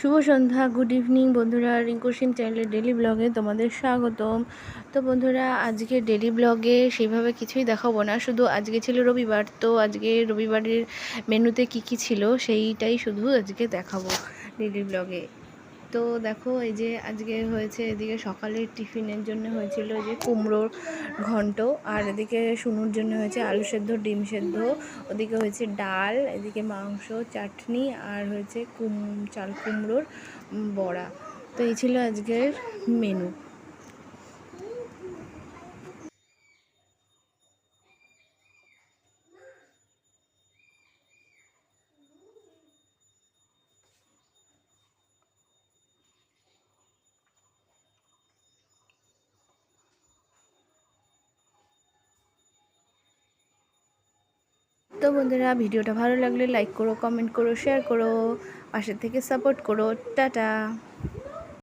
শুভ সন্ধ্যা good evening বন্ধুরা, রিঙ্কু সিং চ্যানেলের daily ব্লগে তোমাদের স্বাগতম। তো বন্ধুরা, আজকে ডেলি ব্লগে সেইভাবে কিছুই দেখাবো না, শুধু আজকে ছিল রবিবার, তো আজকে রবিবারের মেনুতে কি কি ছিল সেইটাই শুধু আজকে দেখাবো ডেলি ব্লগে তো দেখো এই যে আজকে হয়েছে, এদিকে সকালের টিফিনের জন্য হয়েছিল যে কুমড়োর ঘন্ট, আর এদিকে শুনুর জন্য হয়েছে আলু সেদ্ধ, ডিম সেদ্ধ। ওদিকে হয়েছে ডাল, এদিকে মাংস, চাটনি, আর হয়েছে কুম, চাল কুমড়োর বড়া। তো এই ছিল আজকের মেনু তো বন্ধুরা, ভিডিওটা ভালো লাগলে লাইক করো কমেন্ট করো শেয়ার করো, পাশে থেকে সাপোর্ট করো। টাটা!